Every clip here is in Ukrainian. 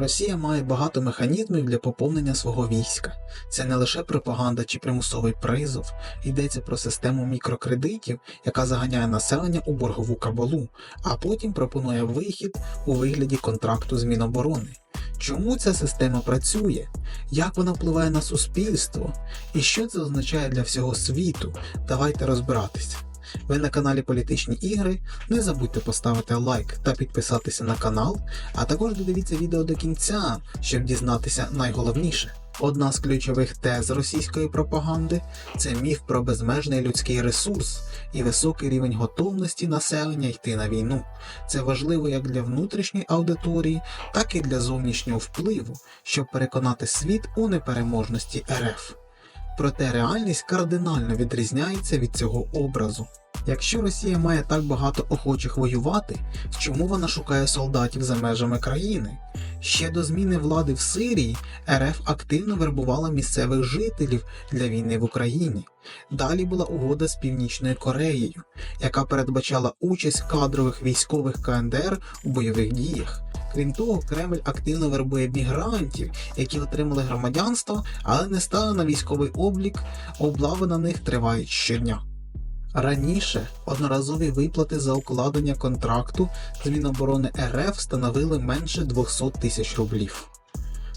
Росія має багато механізмів для поповнення свого війська. Це не лише пропаганда чи примусовий призов, йдеться про систему мікрокредитів, яка заганяє населення у боргову кабалу, а потім пропонує вихід у вигляді контракту з Міноборони. Чому ця система працює? Як вона впливає на суспільство? І що це означає для всього світу? Давайте розбиратися. Ви на каналі Політичні ігри. Не забудьте поставити лайк та підписатися на канал, а також додивіться відео до кінця, щоб дізнатися найголовніше. Одна з ключових тез російської пропаганди це міф про безмежний людський ресурс і високий рівень готовності населення йти на війну. Це важливо як для внутрішньої аудиторії, так і для зовнішнього впливу, щоб переконати світ у непереможності РФ. Проте реальність кардинально відрізняється від цього образу. Якщо Росія має так багато охочих воювати, чому вона шукає солдатів за межами країни? Ще до зміни влади в Сирії РФ активно вербувала місцевих жителів для війни в Україні. Далі була угода з Північною Кореєю, яка передбачала участь кадрових військових КНДР у бойових діях. Крім того, Кремль активно вербує мігрантів, які отримали громадянство, але не стали на військовий облік, облави на них тривають щодня. Раніше одноразові виплати за укладення контракту з Міноборони РФ становили менше 200 тисяч рублів.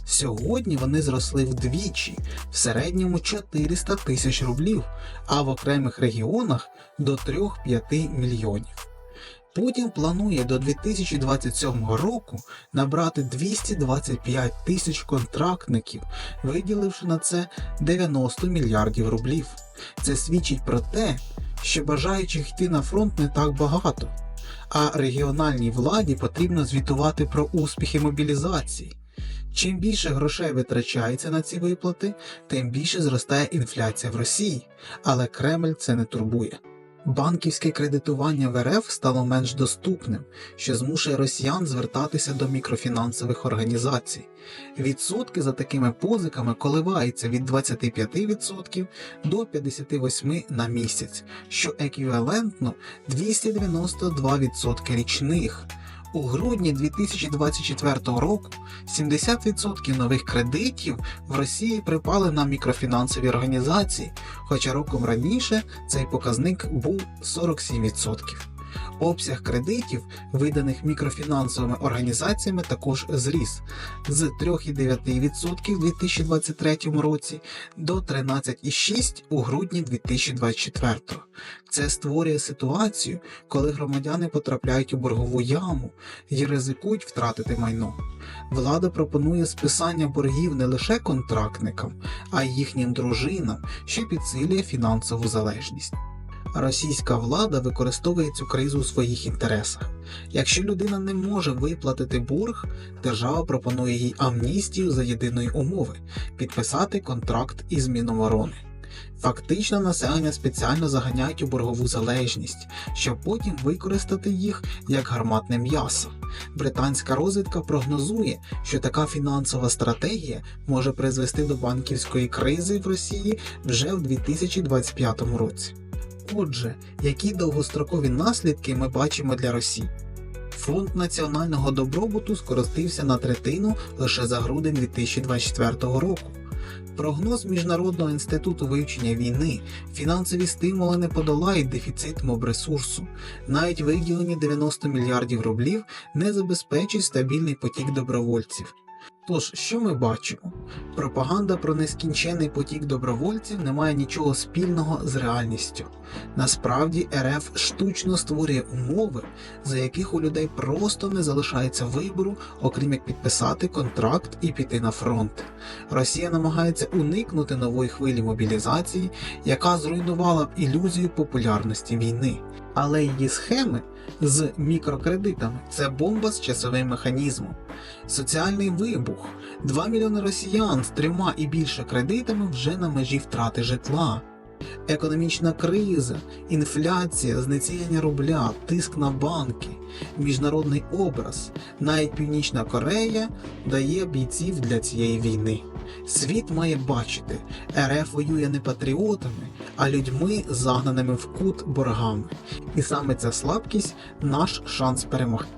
Сьогодні вони зросли вдвічі, в середньому 400 тисяч рублів, а в окремих регіонах до 3-5 мільйонів. Путін планує до 2027 року набрати 225 тисяч контрактників, виділивши на це 90 мільярдів рублів. Це свідчить про те, що бажаючих йти на фронт не так багато, а регіональній владі потрібно звітувати про успіхи мобілізації. Чим більше грошей витрачається на ці виплати, тим більше зростає інфляція в Росії, але Кремль це не турбує. Банківське кредитування в РФ стало менш доступним, що змушує росіян звертатися до мікрофінансових організацій. Відсотки за такими позиками коливаються від 25% до 58% на місяць, що еквівалентно 292% річних. У грудні 2024 року 70% нових кредитів в Росії припали на мікрофінансові організації, хоча роком раніше цей показник був 47%. Обсяг кредитів, виданих мікрофінансовими організаціями, також зріс з 3,9% у 2023 році до 13,6% у грудні 2024. Це створює ситуацію, коли громадяни потрапляють у боргову яму і ризикують втратити майно. Влада пропонує списання боргів не лише контрактникам, а й їхнім дружинам, що підсилює фінансову залежність. Російська влада використовує цю кризу у своїх інтересах. Якщо людина не може виплатити борг, держава пропонує їй амністію за єдиної умови підписати контракт із Міноборони. Фактично населення спеціально заганяють у боргову залежність, щоб потім використати їх як гарматне м'ясо. Британська розвідка прогнозує, що така фінансова стратегія може призвести до банківської кризи в Росії вже в 2025 році. Отже, які довгострокові наслідки ми бачимо для Росії? Фонд національного добробуту скоротився на третину лише за грудень 2024 року. Прогноз Міжнародного інституту вивчення війни, фінансові стимули не подолають дефіцит мобресурсу. Навіть виділені 90 мільярдів рублів не забезпечить стабільний потік добровольців. Тож, що ми бачимо? Пропаганда про нескінчений потік добровольців не має нічого спільного з реальністю. Насправді РФ штучно створює умови, за яких у людей просто не залишається вибору, окрім як підписати контракт і піти на фронт. Росія намагається уникнути нової хвилі мобілізації, яка зруйнувала б ілюзію популярності війни. Але її схеми з мікрокредитами це бомба з часовим механізмом. Соціальний вибух. 2 мільйони росіян з трьома і більше кредитами вже на межі втрати житла. Економічна криза, інфляція, знецінення рубля, тиск на банки, міжнародний образ. Навіть Північна Корея дає бійців для цієї війни. Світ має бачити, РФ воює не патріотами, а людьми, загнаними в кут боргами. І саме ця слабкість наш шанс перемогти.